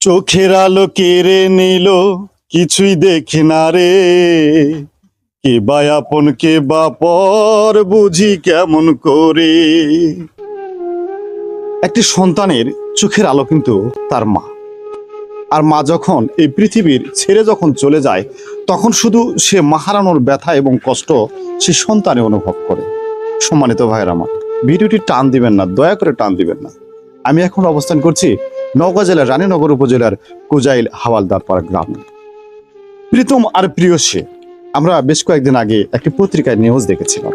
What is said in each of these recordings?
চোখের আলো কেড়ে নিল, কিছুই দেখি না রে। কে বা আপন, কে বা পর, বুঝি কেমন করে। একটি সন্তানের চোখের আলো কিন্তু তার মা। আর মা যখন এই পৃথিবীর ছেড়ে যখন চলে যায়, তখন শুধু সে মা হারানোর ব্যথা এবং কষ্ট সে সন্তানে অনুভব করে। সম্মানিত ভাইয়ের আমার, ভিডিওটি টান দিবেন না, দয়া করে টান দিবেন না। আমি এখন অবস্থান করছি নওগাঁ জেলার রানীনগর উপজেলার কুজাইল হাওয়ালদারপাড়া গ্রামে। প্রীতম আর প্রিয় সে আমরা বেশ কয়েকদিন আগে একটি পত্রিকায় নিউজ দেখেছিলাম।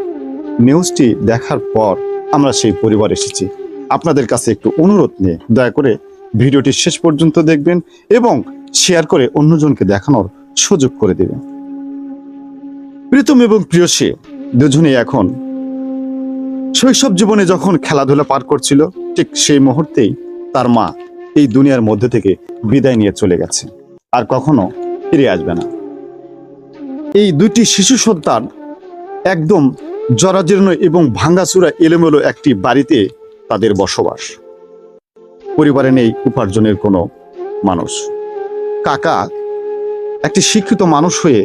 নিউজটি দেখার পর আমরা সেই পরিবার এসেছি। আপনাদের কাছে একটু অনুরোধ নিয়ে দয়া করে ভিডিওটি শেষ পর্যন্ত দেখবেন এবং শেয়ার করে অন্যজনকে দেখানোর সুযোগ করে দেবেন। প্রীতম এবং প্রিয় সে দুজনেই এখন শৈশব জীবনে যখন খেলাধুলা পার করছিল, ঠিক সেই মুহূর্তেই তার মা এই দুনিয়ার মধ্যে থেকে বিদায় নিয়ে চলে গেছে। আর কখনো ফিরে আসবে না। এই দুটি শিশু সন্তান একদম জরাজীর্ণ এবং ভাঙ্গাচুরা এলোমেলো একটি বাড়িতে তাদের বসবাস। পরিবারে নেই উপার্জনের কোনো মানুষ। কাকা একটি শিক্ষিত মানুষ হয়ে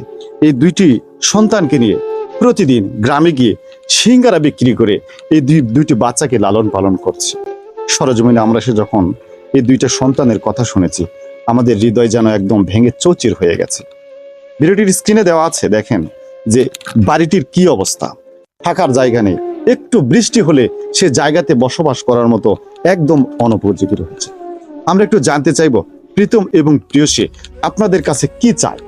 এই দুইটি সন্তানকে নিয়ে প্রতিদিন গ্রামে গিয়ে সিঙ্গারা বিক্রি করে এই দুই দুইটি বাচ্চাকে লালন পালন করছে। সরজমিনে আমরা সে যখন এই দুইটা সন্তানের কথা শুনেছি। আমাদের হৃদয় যেন একদম ভেঙে চৌচির হয়ে গেছে। ভিডিওটির স্ক্রিনে দেওয়া আছে, দেখেন, যে বাড়িটির কি অবস্থা। থাকার জায়গা নেই। একটু বৃষ্টি হলে সে জায়গাতে বসবাস করার মতো একদম অনুপযোগী রয়েছে আমরা একটু জানতে চাইব, প্রীতম এবং প্রিয়সী, আপনাদের কাছে কি চায়?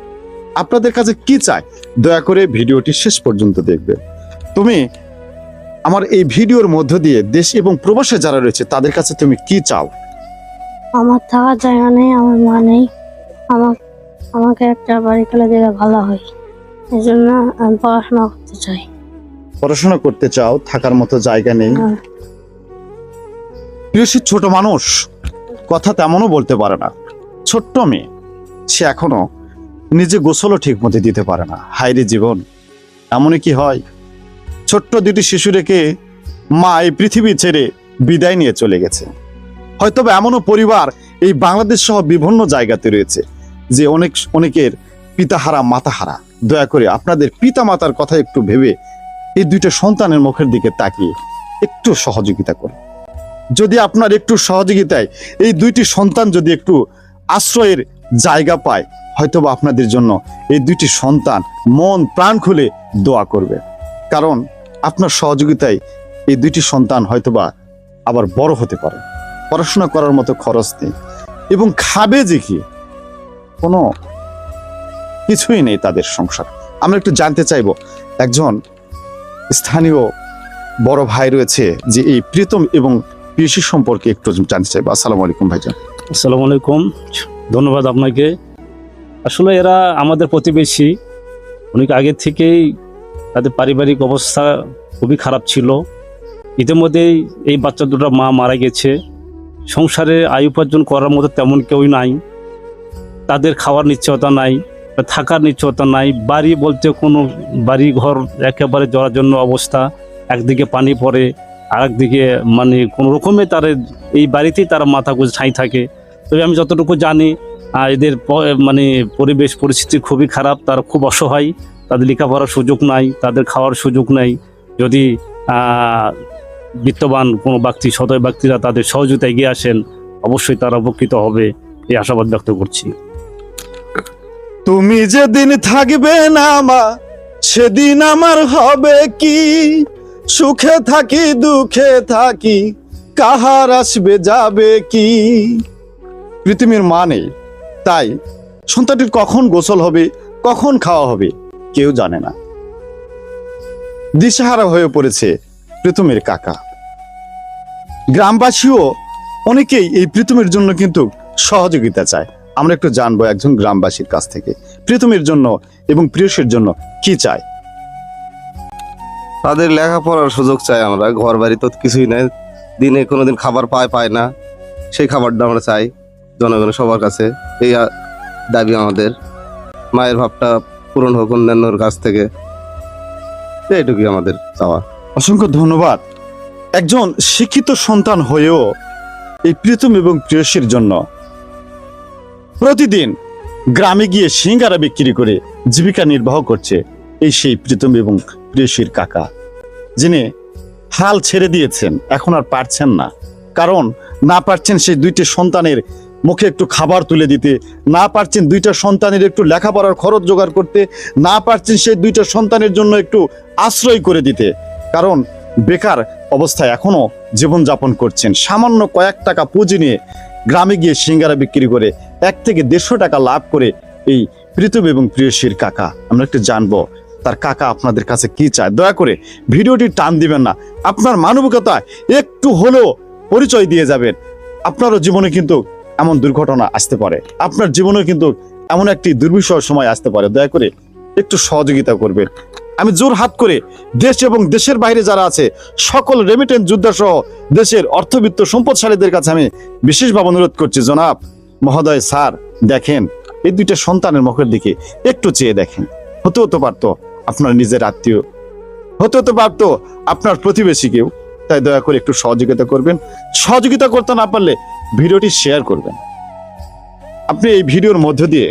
আপনাদের কাছে কি চায়? দয়া করে ভিডিওটি শেষ পর্যন্ত দেখবে তুমি আমার এই ভিডিওর মধ্য দিয়ে দেশ এবং প্রবাসে যারা রয়েছে, তাদের কাছে তুমি কি চাও? আমার থাকার জায়গা নেই আমার মা নেই। আমার আমাকে একটা বাড়ি করে দিলে ভালো হয়। এই জন্য আমি পড়াশোনা করতে চাই। পড়াশোনা করতে চাও থাকার মতো জায়গা নেই। হ্যাঁ। প্রিয়সী ছোট মানুষ কথা তেমনও বলতে পারে না। ছোট্ট মেয়ে সে এখনও নিজে গোসলও ঠিক মতো দিতে পারে না। হাইরে জীবন এমনই কি হয়? ছোট্ট দুটি শিশু রেখে মা এই পৃথিবী ছেড়ে বিদায় নিয়ে চলে গেছে। হয়তো এমনও পরিবার এই বাংলাদেশ সহ বিভিন্ন জায়গাতে রয়েছে যে অনেক, অনেকের পিতাহারা, মাতাহারা। দয়া করে আপনাদের পিতা মাতার কথা একটু ভেবে এই দুইটা সন্তানের মুখের দিকে তাকিয়ে একটু সহযোগিতা করুন। যদি আপনার একটু সহযোগিতায় এই দুইটি সন্তান যদি একটু আশ্রয়ের জায়গা পায়, হয়তোবা আপনাদের জন্য এই দুইটি সন্তান মন, প্রাণ খুলে দোয়া করবে। কারণ আপনার সহযোগিতায় এই দুইটি সন্তান হয়তোবা আবার বড় হতে পারে। পড়াশোনা করার মতো খরচ নেই। এবং খাবে যে কি? কোনো কিছুই নেই তাদের সংসার। আমরা একটু জানতে চাইব, একজন স্থানীয় বড় ভাই রয়েছে যে এই প্রীতম এবং কৃষি সম্পর্কে একটু জানতে চাইব। আসসালামু আলাইকুম ভাইজান। আসসালামু আলাইকুম। ধন্যবাদ আপনাকে। আসলে এরা আমাদের প্রতিবেশী। অনেক আগে থেকেই তাদের পারিবারিক অবস্থা খুবই খারাপ ছিল। ইতিমধ্যেই এই বাচ্চা দুটো মা মারা গেছে। সংসারে আয় উপার্জন করার মতো তেমন কেউই নাই। তাদের খাওয়ার নিশ্চয়তা নাই, থাকার নিশ্চয়তা নাই, বাড়ি বলতে কোনো বাড়ি ঘর একেবারে জন্য অবস্থা। একদিকে পানি পড়ে আর একদিকে মানে কোনো রকমে তার এই বাড়িতেই তারা মাথা গুঁজে ঠাঁই থাকে। তবে আমি যতটুকু জানি এদের মানে পরিবেশ পরিস্থিতি খুবই খারাপ, তারা খুব অসহায়, তাদের লেখাপড়ার সুযোগ নাই, তাদের খাওয়ার সুযোগ নাই। যদি বিত্তবান কোনো ব্যক্তি, সদয় ব্যক্তিরা তাদের সহযোগিতা এগিয়ে আসেন, অবশ্যই তারা উপকৃত হবে। এই আশাবাদ ব্যক্ত করছি। তুমি যেদিন থাকবে না মা, সেদিন আমার হবে কি? সুখে থাকি, দুঃখে থাকি, কাহার আসবে, যাবে কি? পৃথিবীর মা নেই, তাই সন্তানটির কখন গোসল হবে, কখন খাওয়া হবে, কেউ জানে না। দিশাহারা হয়ে পড়েছে প্রীতমের কাকা। গ্রামবাসীও অনেকেই এই প্রীতমের জন্য কিন্তু সহযোগিতা চায়। আমরা একটু জানব একজন গ্রামবাসীর কাছ থেকে, প্রীতমের জন্য এবং প্রিয়সের জন্য কি চায়? তাদের লেখাপড়ার সুযোগ চাই আমরা ঘর বাড়ি তো কিছুই নাই। দিনে কোনোদিন খাবার পায় পায় না। সেই খাবারটা আমরা চাই জনগণের সবার কাছে। এই দাবি আমাদের। মায়ের ভাবটা পূরণ হোক অন্যান্যর কাছ থেকে। এইটুকুই আমাদের চাওয়া। অসংখ্য ধন্যবাদ। একজন শিক্ষিত সন্তান হয়েও এই প্রীতম এবং প্রিয়সীর জন্য প্রতিদিন গ্রামে গিয়ে সিঙ্গারা বিক্রি করে জীবিকা নির্বাহ করছে এই সেই প্রীতম এবং প্রিয়সীর কাকা, যিনি হাল ছেড়ে দিয়েছেন, এখন আর পারছেন না। কারণ না পারছেন সেই দুইটি সন্তানের মুখে একটু খাবার তুলে দিতে, না পারছেন দুইটা সন্তানের একটু লেখাপড়ার খরচ জোগাড় করতে, না পারছেন সেই দুইটা সন্তানের জন্য একটু আশ্রয় করে দিতে। কারণ বেকার অবস্থায় এখনও জীবনযাপন করছেন। সামান্য কয়েক টাকা পুঁজি নিয়ে গ্রামে গিয়ে সিঙ্গারা বিক্রি করে এক থেকে দেড়শো টাকা লাভ করে এই প্রীতম এবং প্রিয়সীর কাকা। আমরা একটু জানব তার কাকা আপনাদের কাছে কি চায়। দয়া করে ভিডিওটি টান দিবেন না। আপনার মানবিকতায় একটু হলেও পরিচয় দিয়ে যাবেন। আপনারও জীবনে কিন্তু এমন দুর্ঘটনা আসতে পারে। আপনার জীবনেও কিন্তু এমন একটি দুর্বিষহ সময় আসতে পারে। দয়া করে একটু সহযোগিতা করবেন। আমি জোর হাত করে দেশ এবং দেশের বাইরে যারা আছে, সকল রেমিটেন্স যোদ্ধা সহ দেশের অর্থবিত্ত সম্পদশালীদের কাছে আমি বিশেষভাবে অনুরোধ করছি, জনাব মহোদয়, স্যার, দেখেন, এই দুইটা সন্তানের মুখের দিকে একটু চেয়ে দেখেন। হতে হতে পারতো আপনার নিজের আত্মীয়, হতে হতে পারতো আপনার প্রতিবেশী কেউ, তাই দয়া করে একটু সহযোগিতা করবেন। সহযোগিতা করতে না পারলে ভিডিওটি শেয়ার করবেন। আপনি এই ভিডিওর মধ্য দিয়ে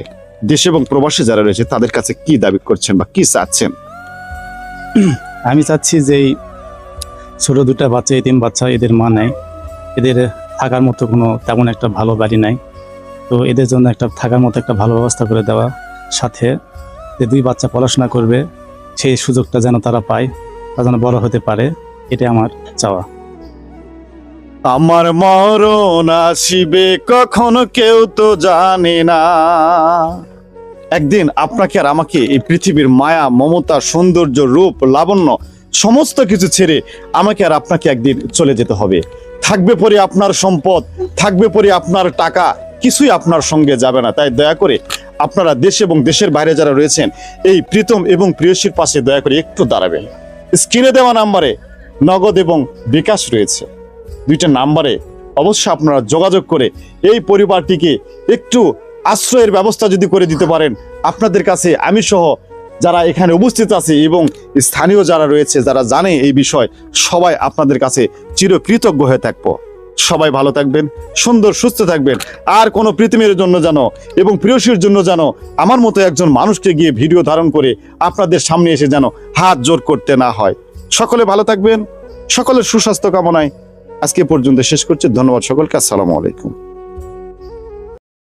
দেশ এবং প্রবাসী যারা রয়েছে, তাদের কাছে কি দাবি করছেন বা কি চাচ্ছেন? আমি চাচ্ছি যে ছোট দুটা বাচ্চা, এই তিন বাচ্চা এদের মা নেয়। এদের থাকার মতো কোনো তেমন একটা ভালো বাড়ি নাই। তো এদের জন্য একটা থাকার মতো একটা ভালো ব্যবস্থা করে দেওয়া। সাথে যে দুই বাচ্চা পড়াশোনা করবে, সেই সুযোগটা যেন তারা পায়, তারা যেন বড় হতে পারে এটা আমার চাওয়া। আমার মরণ আসিবে কখনো কেউ তো জানে না। একদিন আপনাকে আর আমাকে এই পৃথিবীর মায়া, মমতা, সৌন্দর্য, রূপ, লাবণ্য সমস্ত কিছু ছেড়ে আমাকে আর আপনাকে একদিন চলে যেতে হবে। থাকবে পরে আপনার সম্পদ, থাকবে পরে আপনার টাকা, কিছুই আপনার সঙ্গে যাবে না। তাই দয়া করে আপনারা দেশ এবং দেশের বাইরে যারা রয়েছেন, এই প্রীতম এবং প্রিয়সীর পাশে দয়া করে একটু দাঁড়াবেন। স্ক্রিনে দেওয়া নাম্বারে নগদ এবং বিকাশ রয়েছে। দুইটা নাম্বারে অবশ্যই আপনারা যোগাযোগ করে এই পরিবারটিকে একটু আশ্রয়ের ব্যবস্থা যদি করে দিতে পারেন, আপনাদের কাছে আমি সহ যারা এখানে উপস্থিত আছে এবং স্থানীয় যারা রয়েছে, যারা জানে এই বিষয়, সবাই আপনাদের কাছে চিরকৃতজ্ঞ হয়ে থাকব। সবাই ভালো থাকবেন, সুন্দর, সুস্থ থাকবেন। আর কোনো পৃথিবীর জন্য যেন এবং প্রিয়সীর জন্য যেন আমার মতো একজন মানুষকে গিয়ে ভিডিও ধারণ করে আপনাদের সামনে এসে যেন হাত জোর করতে না হয়। সকলে ভালো থাকবেন, সকলের সুস্বাস্থ্য কামনায় আজকে পর্যন্ত শেষ করছি। ধন্যবাদ সকলকে, আসসালামু আলাইকুম।